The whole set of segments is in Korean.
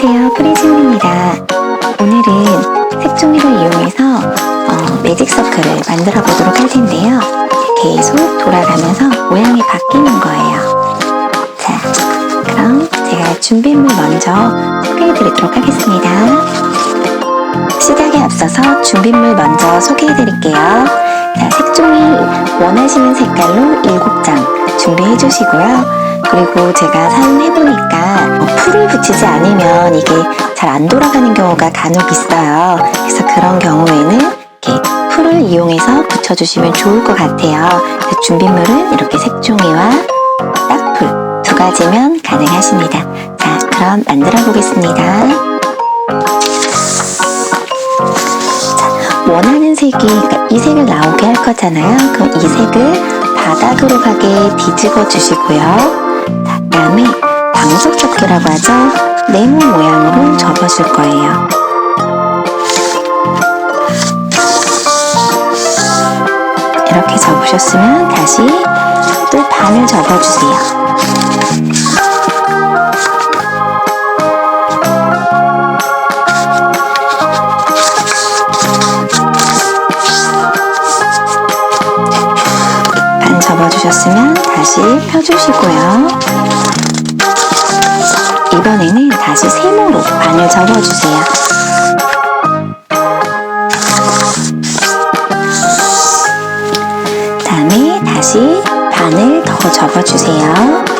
안녕하세요. 프리즈입니다. 오늘은 색종이를 이용해서 어, 매직 서클을 만들어 보도록 할 텐데요. 계속 돌아가면서 모양이 바뀌는 거예요. 자 그럼 제가 준비물 먼저 소개해 드리도록 하겠습니다. 시작에 앞서서 준비물 먼저 소개해 드릴게요. 자, 색종이 원하시는 색깔로 7장 준비해 주시고요 그리고 제가 사용해보니까 어, 풀을 붙이지 않으면 이게 잘 안 돌아가는 경우가 간혹 있어요. 그래서 그런 경우에는 이렇게 풀을 이용해서 붙여주시면 좋을 것 같아요. 그래서 준비물은 이렇게 색종이와 딱풀 두 가지면 가능하십니다. 자, 그럼 만들어 보겠습니다. 자, 원하는 색이 그러니까 이 색을 나오게 할 거잖아요. 그럼 이 색을 바닥으로 가게 뒤집어 주시고요. 자, 그다음에 방석 접기라고 하죠. 네모 모양으로 접어줄 거예요. 이렇게 접으셨으면 다시 또 반을 접어주세요. 반 접어주셨으면 다시 펴주시고요. 이번에는 다시 세모로 반을 접어주세요. 다음에 다시 반을 더 접어주세요.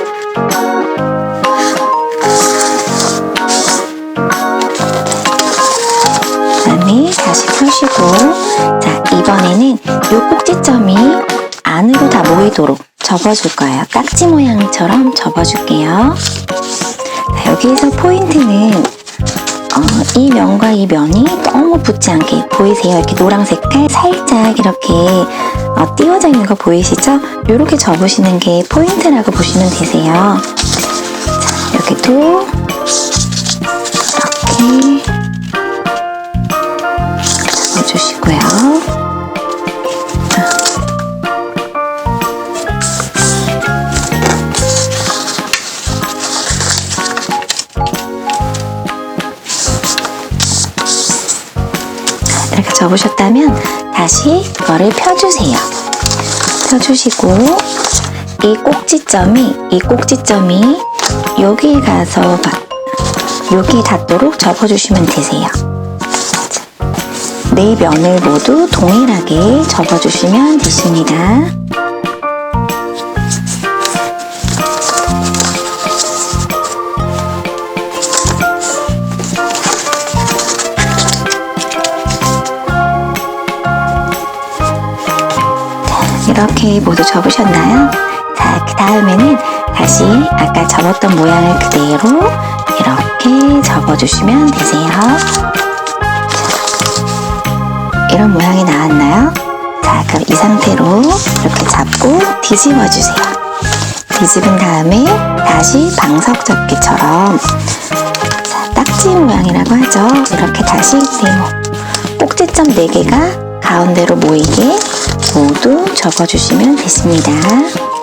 모이도록 접어줄 거예요. 깍지 모양처럼 접어줄게요. 자, 여기에서 포인트는 어, 이 면과 이 면이 너무 붙지 않게 보이세요? 이렇게 노랑 색깔 살짝 이렇게 어, 띄워져 있는 거 보이시죠? 이렇게 접으시는 게 포인트라고 보시면 되세요. 자, 여기도 이렇게 접으셨다면 다시 이거를 펴주세요. 펴주시고 이 꼭지점이 이 꼭지점이 여기에 가서 막 여기에 닿도록 접어주시면 되세요. 네 면을 모두 동일하게 접어주시면 되십니다. 이렇게 모두 접으셨나요? 자, 그 다음에는 다시 아까 접었던 모양을 그대로 이렇게 접어주시면 되세요. 이런 모양이 나왔나요? 자, 그럼 이 상태로 이렇게 잡고 뒤집어 주세요. 뒤집은 다음에 다시 방석 접기처럼 자, 딱지 모양이라고 하죠. 이렇게 다시 네모 꼭지점 4개가 가운데로 모이게 모두 접어주시면 됐습니다.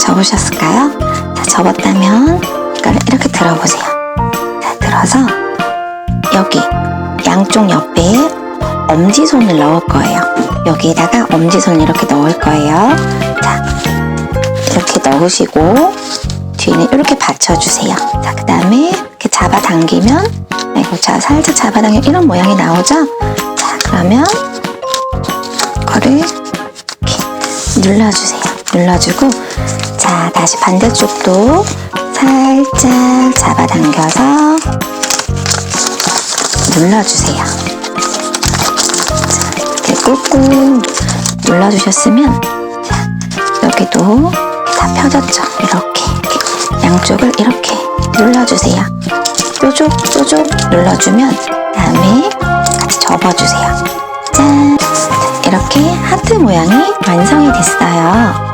접으셨을까요? 자, 접었다면 이거를 이렇게 들어보세요. 자, 들어서 여기 양쪽 옆에 엄지손을 넣을 거예요. 여기에다가 엄지손을 이렇게 넣을 거예요. 자, 이렇게 넣으시고 뒤는 이렇게 받쳐주세요. 자, 그 다음에 이렇게 잡아당기면 이거 자 살짝 잡아당기면 이런 모양이 나오죠? 자, 그러면 이거를 이렇게 눌러주세요. 눌러주고 자 다시 반대쪽도 살짝 잡아당겨서 눌러주세요. 자, 이렇게 꾹꾹 눌러주셨으면 자 여기도 다 펴졌죠. 이렇게, 양쪽을 이렇게 눌러주세요. 뾰족 뾰족 눌러주면 다음에 같이 접어주세요. 짠! 이렇게 하트 모양이 완성이 됐어요.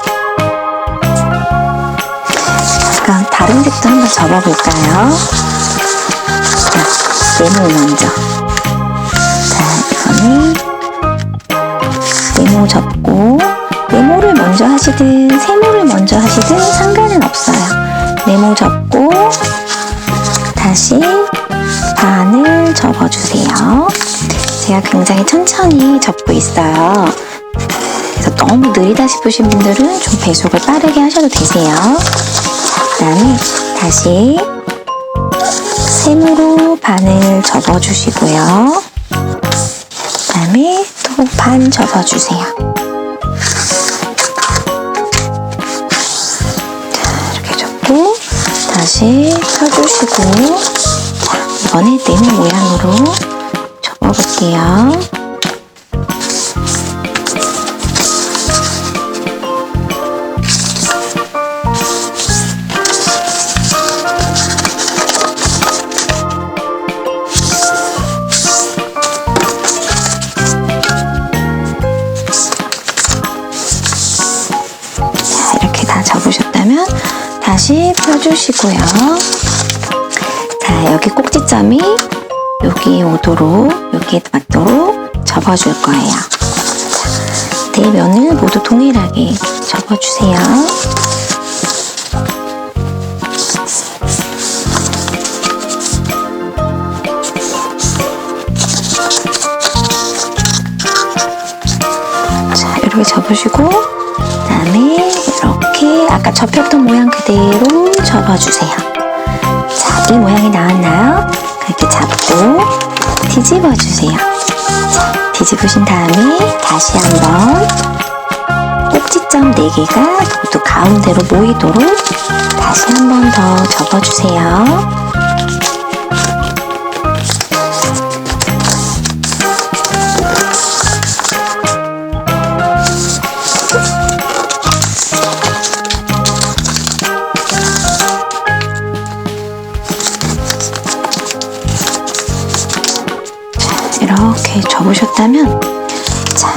색도 한번 접어볼까요? 자, 네모 먼저. 자, 이거는 네모 접고 네모를 먼저 하시든 세모를 먼저 하시든 상관은 없어요. 네모 접고 다시 반을 접어주세요. 제가 굉장히 천천히 접고 있어요. 그래서 너무 느리다 싶으신 분들은 좀 배속을 빠르게 하셔도 되세요. 그 다음에 다시 세모로 반을 접어주시고요. 그 다음에 또 반 접어주세요. 자, 이렇게 접고 다시 펴주시고 자, 이번에 네모 모양으로 접어볼게요. 다 접으셨다면 다시 펴주시고요. 자, 여기 꼭지점이 여기 오도록, 여기에 맞도록 접어줄 거예요. 자, 네 면을 모두 동일하게 접어주세요. 자, 이렇게 접으시고, 그 다음에 아까 접혔던 모양 그대로 접어주세요. 자, 이 모양이 나왔나요? 그렇게 잡고 뒤집어주세요. 자, 뒤집으신 다음에 다시 한번 꼭지점 4개가 모두 가운데로 모이도록 다시 한 번 더 접어주세요. 접으셨다면 자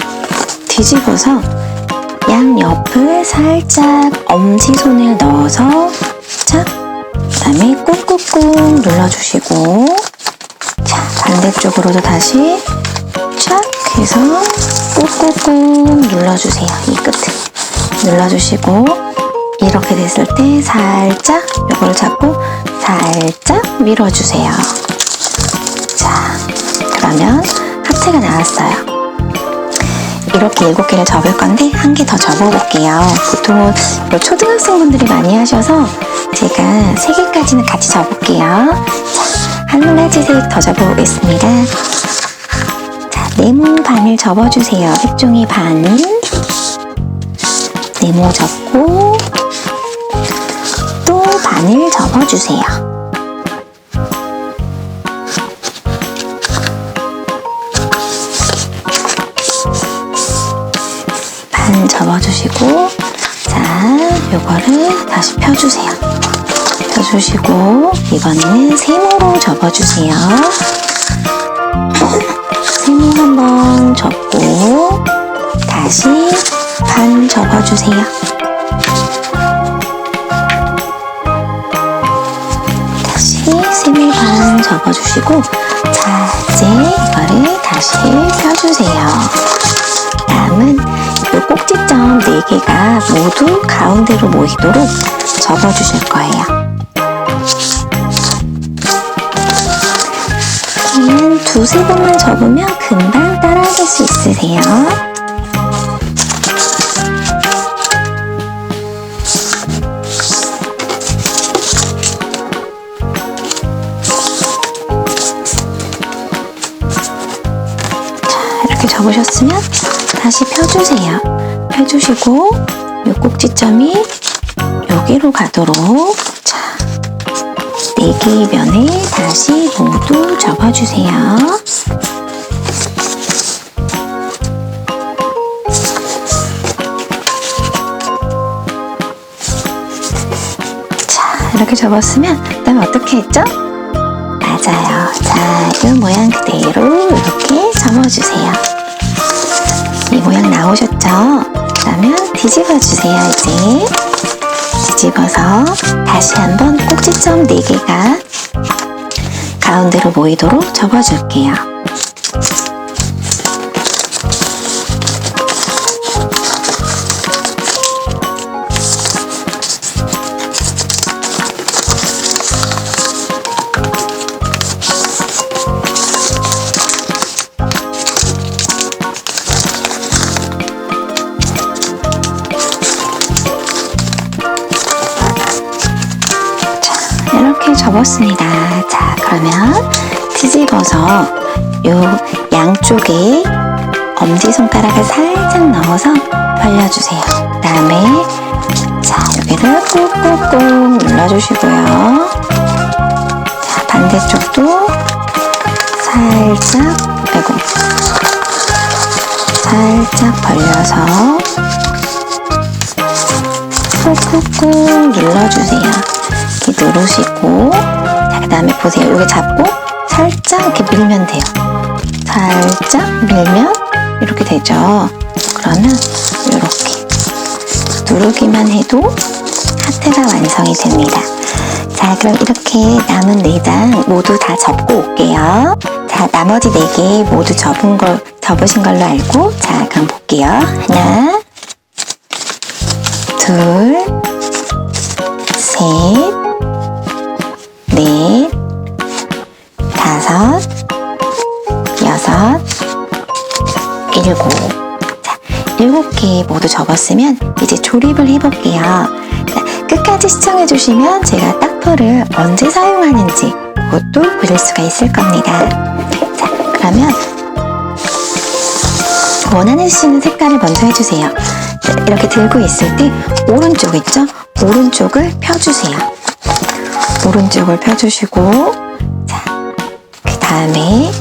뒤집어서 양 옆을 살짝 엄지손을 넣어서 자 그다음에 꾹꾹꾹 눌러주시고 자 반대쪽으로도 다시 쫙 해서 꾹꾹꾹 눌러주세요 이 끝을 눌러주시고 이렇게 됐을 때 살짝 이걸 잡고 살짝 밀어주세요. 자 그러면 하트가 나왔어요. 이렇게 일곱 개를 접을 건데 한 개 더 접어볼게요. 보통은 이거 초등학생분들이 많이 하셔서 제가 세 개까지는 같이 접을게요. 자, 한 가지씩 더 접어보겠습니다. 자, 네모 반을 접어주세요. 색종이 반. 네모 접고 또 반을 접어주세요. 반 접어주시고 자 요거를 다시 펴주세요. 펴주시고 이번에는 세모로 접어주세요. 세모 한번 접고 다시 반 접어주세요. 다시 세모 반 접어주시고 자 이제 이거를 다시 펴주세요 꼭지점 4개가 모두 가운데로 모이도록 접어주실 거예요. 얘는 두세 번만 접으면 금방 따라하실 수 있으세요. 자, 이렇게 접으셨으면 다시 펴주세요. 펴주시고 이 꼭지점이 여기로 가도록 자, 네 개의 면을 다시 모두 접어주세요. 자, 이렇게 접었으면 그 다음에 어떻게 했죠? 맞아요. 자, 이 모양 그대로 이렇게 접어주세요. 이 모양 나오셨죠? 그러면 뒤집어 주세요, 이제. 뒤집어서 다시 한번 꼭지점 4개가 가운데로 모이도록 접어줄게요. 접었습니다. 자, 그러면 뒤집어서 요 양쪽에 엄지손가락을 살짝 넣어서 벌려주세요. 그 다음에 자, 여기를 꾹꾹꾹 눌러주시고요. 자, 반대쪽도 살짝, 아이고, 살짝 벌려서 꾹꾹꾹 눌러주세요. 누르시고 자, 그 다음에 보세요. 여기 잡고 살짝 이렇게 밀면 돼요. 살짝 밀면 이렇게 되죠. 그러면 이렇게 누르기만 해도 하트가 완성이 됩니다. 자, 그럼 이렇게 남은 네장 모두 다 접고 올게요. 자, 나머지 네개 모두 접은 걸, 접으신 걸로 알고, 자, 그럼 볼게요. 하나, 둘, 셋, 넷, 다섯, 여섯, 일곱. 자, 일곱 개 모두 접었으면 이제 조립을 해볼게요. 자, 끝까지 시청해주시면 제가 딱풀을 언제 사용하는지 그것도 보실 수가 있을 겁니다. 자, 그러면 원하시는 색깔을 먼저 해주세요. 자, 이렇게 들고 있을 때 오른쪽 있죠? 오른쪽을 펴주세요. 오른쪽을 펴주시고 자, 그 다음에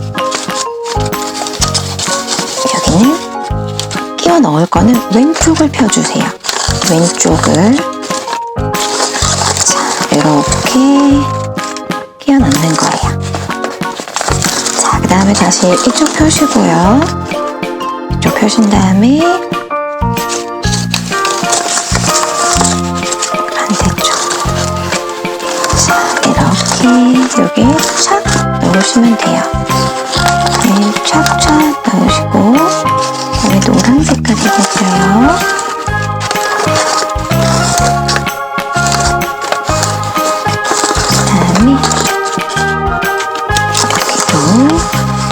여기는 끼워 넣을 거는 왼쪽을 펴주세요. 왼쪽을 자, 이렇게 끼워 넣는 거예요. 자, 그 다음에 다시 이쪽 펴시고요. 이쪽 펴신 다음에 이렇게 여기 착 넣으시면 돼요. 네, 착착 넣으시고 그다음에 노란 색깔 해볼게요. 그다음에 여기도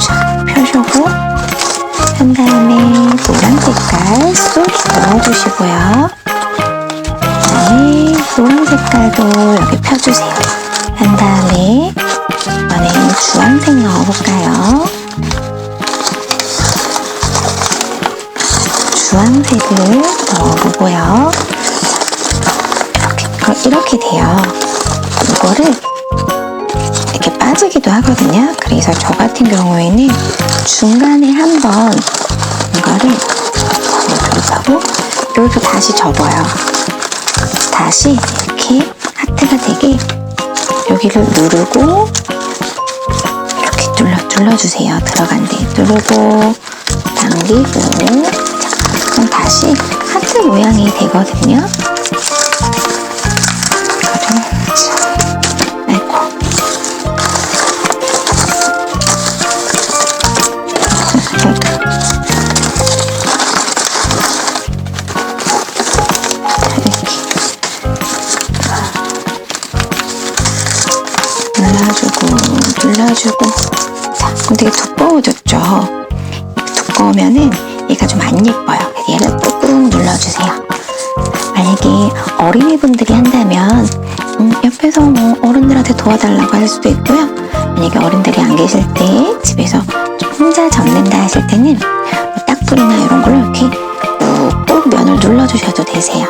착 펴시고 한 다음에 노란 색깔 쏙 넣어주시고요. 그다음에 노란 색깔도 여기 펴주세요. 주황색 넣어볼까요? 주황색을 넣어보고요. 이렇게, 그럼 이렇게 돼요. 이거를 이렇게 빠지기도 하거든요. 그래서 저 같은 경우에는 중간에 한번 이거를 이렇게 하고 여기서 다시 접어요. 다시 이렇게 하트가 되게 여기를 누르고 이렇게 눌러 눌러주세요. 들어간 데 누르고 당기고 자, 그럼 다시 하트 모양이 되거든요. 이거를 되게 두꺼워졌죠? 두꺼우면은 얘가 좀 안 예뻐요. 얘를 꾹꾹 눌러주세요. 만약에 어린이분들이 한다면 음, 옆에서 뭐 어른들한테 도와달라고 할 수도 있고요. 만약에 어른들이 안 계실 때 집에서 좀 혼자 접는다 하실 때는 뭐 딱불이나 이런 걸로 이렇게 꾹꾹 면을 눌러주셔도 되세요.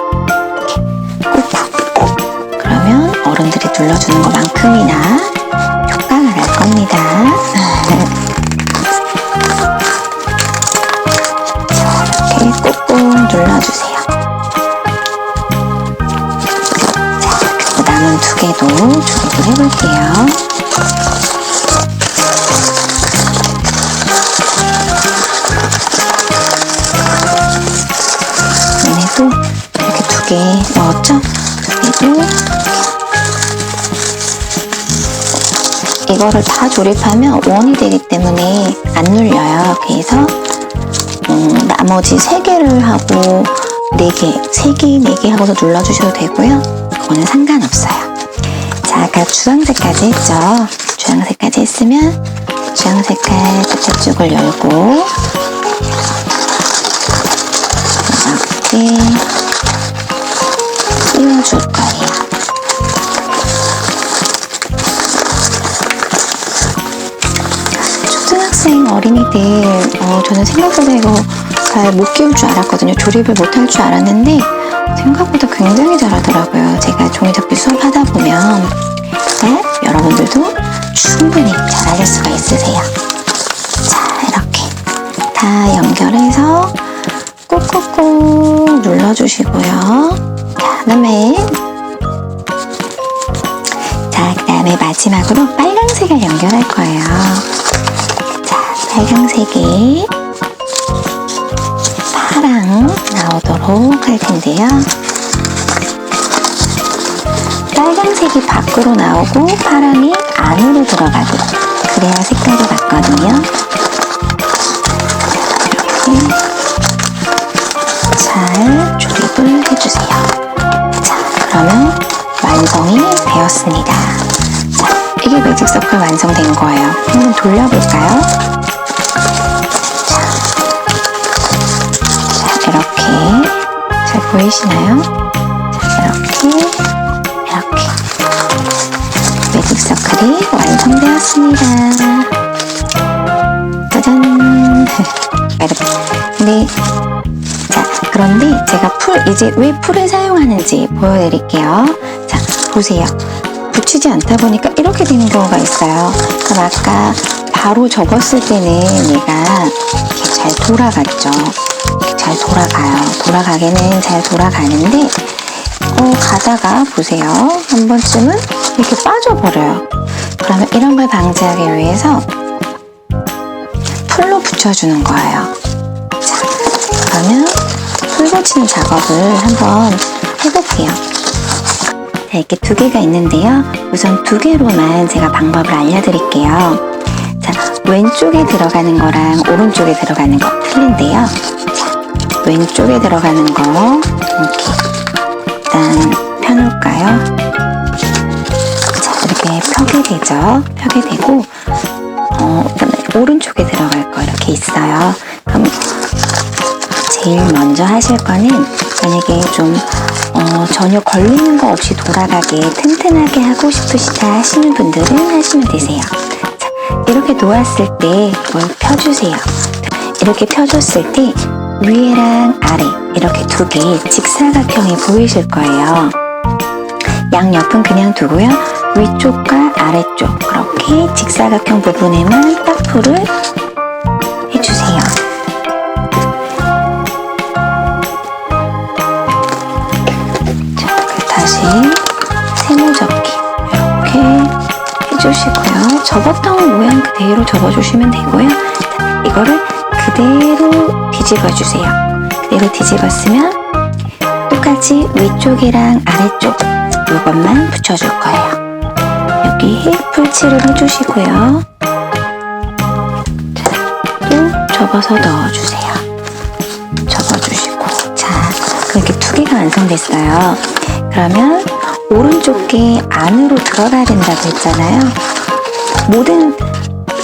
그러면 어른들이 눌러주는 것만큼이나 효과가 날 겁니다. 잘 해볼게요. 얘네도 이렇게 두 개 넣었죠? 얘도 이거를 다 조립하면 원이 되기 때문에 안 눌려요. 그래서 음, 나머지 3개를 하고 4개, 3개, 4개 하고서 눌러주셔도 되고요. 그거는 상관없어요. 자, 아까 주황색까지 했죠? 주황색까지 했으면 주황색깔 끝에 쪽을 열고 이렇게 띄워줄 거예요. 초등학생 어린이들 어, 저는 생각보다 이거 잘 못 키울 줄 알았거든요. 조립을 못 할 줄 알았는데 생각보다 굉장히 잘하더라고요. 제가 종이접기 수업하다 보면 네, 여러분들도 충분히 잘하실 수가 있으세요. 자 이렇게 다 연결해서 꾹꾹꾹 눌러주시고요. 자, 그다음에 자, 그 다음에 마지막으로 빨강색을 연결할 거예요. 자, 빨강색이 파랑 나오도록 할 텐데요. 빨강색이 밖으로 나오고 파랑이 안으로 들어가게 그래야 색깔이 맞거든요. 이렇게 잘 조립을 해주세요. 자, 그러면 완성이 되었습니다. 자, 이게 매직 서클 완성된 거예요. 한번 돌려볼까요? 보이시나요? 자, 이렇게 이렇게 매직 서클이 완성되었습니다. 짜잔! 이렇게. 근데 자, 그런데 제가 풀, 이제 왜 풀을 사용하는지 보여드릴게요. 자, 보세요. 붙이지 않다 보니까 이렇게 되는 경우가 있어요. 그럼 아까 바로 접었을 때는 얘가 이렇게 잘 돌아갔죠. 잘 돌아가요. 돌아가기는 잘 돌아가는데, 어, 가다가 보세요. 한 번쯤은 이렇게 빠져버려요. 그러면 이런 걸 방지하기 위해서 풀로 붙여주는 거예요. 자, 그러면 풀 붙이는 작업을 한번 해볼게요. 자, 이렇게 두 개가 있는데요. 우선 두 개로만 제가 방법을 알려드릴게요. 자, 왼쪽에 들어가는 거랑 오른쪽에 들어가는 거 틀린데요. 자, 왼쪽에 들어가는 거 이렇게 일단 펴놓을까요? 자, 이렇게 펴게 되죠. 펴게 되고 어, 오른쪽에 들어갈 거 이렇게 있어요. 그럼 제일 먼저 하실 거는 만약에 좀 어, 전혀 걸리는 거 없이 돌아가게 튼튼하게 하고 싶으시다 하시는 분들은 하시면 되세요. 자, 이렇게 놓았을 때 이걸 펴주세요. 이렇게 펴줬을 때 위에랑 아래 이렇게 두 개 직사각형이 보이실 거예요. 양옆은 그냥 두고요. 위쪽과 아래쪽 그렇게 직사각형 부분에만 딱 풀을 해주시고요. 접었던 모양 그대로 접어주시면 되고요. 자, 이거를 그대로 뒤집어주세요. 그대로 뒤집었으면 똑같이 위쪽이랑 아래쪽 이것만 붙여줄 거예요. 여기 풀칠을 해주시고요. 자, 또 접어서 넣어주세요. 접어주시고 자 그렇게 두 개가 완성됐어요. 그러면 오른쪽 게 안으로 들어가야 된다고 했잖아요. 모든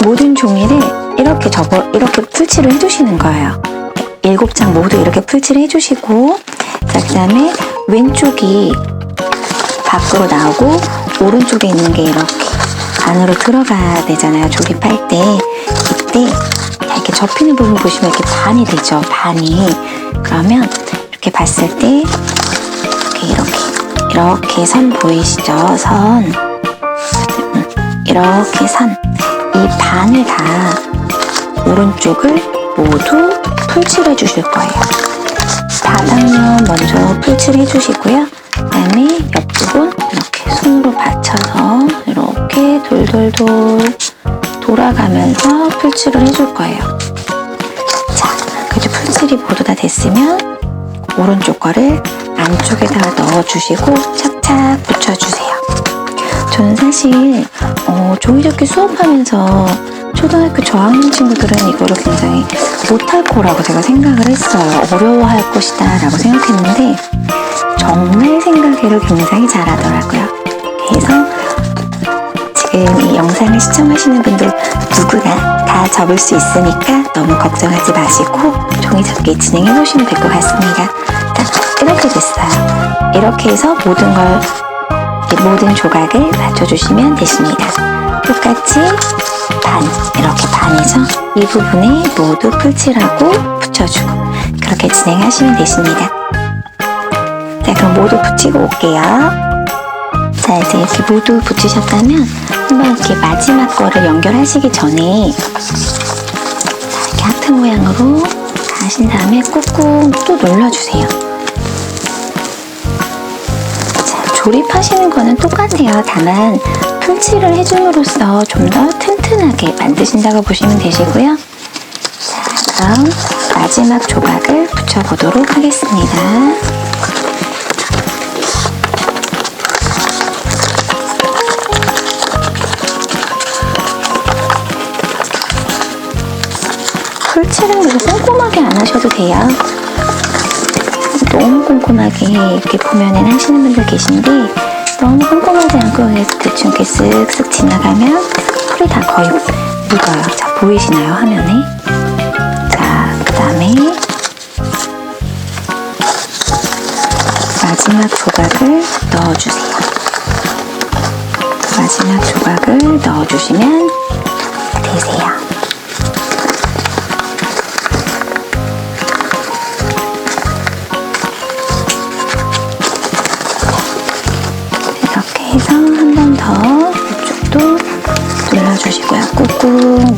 모든 종이를 이렇게 접어 이렇게 풀칠을 해주시는 거예요. 일곱 장 모두 이렇게 풀칠을 해주시고 자 그다음에 왼쪽이 밖으로 나오고 오른쪽에 있는 게 이렇게 안으로 들어가야 되잖아요. 조립할 때 이때 이렇게 접히는 부분 보시면 이렇게 반이 되죠. 반이 그러면 이렇게 봤을 때 이렇게 선 보이시죠? 선 음, 이렇게 선 이 반을 다 오른쪽을 모두 풀칠해 주실 거예요. 바닥면 먼저 풀칠해 주시고요. 그 다음에 옆부분 이렇게 손으로 받쳐서 이렇게 돌돌돌 돌아가면서 풀칠을 해줄 거예요. 자, 그리고 풀칠이 모두 다 됐으면 오른쪽 거를 안쪽에다가 넣어주시고 착착 붙여주세요. 저는 사실 어, 종이접기 수업하면서 초등학교 저학년 친구들은 이거를 굉장히 못할 거라고 제가 생각을 했어요. 어려워할 것이다 라고 생각했는데 정말 생각외로 굉장히 잘하더라고요. 그래서 지금 이 영상을 시청하시는 분들 누구나 다 접을 수 있으니까 너무 걱정하지 마시고 종이접기 진행해 보시면 될 것 같습니다. 자, 이렇게 해서 모든 걸이 모든 조각을 맞춰주시면 되십니다. 똑같이 반 이렇게 반해서 이 부분에 모두 풀칠하고 붙여주고 그렇게 진행하시면 되십니다. 자 그럼 모두 붙이고 올게요. 자 이제 이렇게 모두 붙이셨다면 한번 이렇게 마지막 거를 연결하시기 전에 자, 이렇게 하트 모양으로 다 하신 다음에 꾹꾹 또 눌러주세요. 조립하시는 거는 똑같아요. 다만 풀칠을 해줌으로써 좀 더 튼튼하게 만드신다고 보시면 되시고요. 자, 그럼 마지막 조각을 붙여보도록 하겠습니다. 풀칠은 그렇게 꼼꼼하게 안 하셔도 돼요. 너무 꼼꼼하게 이렇게 보면은 하시는 분들 계신데 너무 꼼꼼하지 않고 그냥 대충 이렇게 쓱쓱 지나가면 풀이 다 거의 묻어요. 자 보이시나요 화면에? 자 그다음에 마지막 조각을 넣어주세요. 마지막 조각을 넣어주시면 되세요.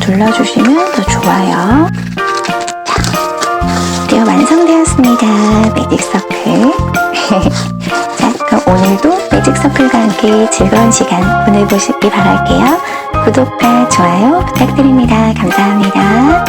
꾹꾹 눌러주시면 더 좋아요. 자, 드디어 완성되었습니다. 매직 서클. 자, 그럼 오늘도 매직 서클과 함께 즐거운 시간 보내보시기 바랄게요. 구독과 좋아요 부탁드립니다. 감사합니다.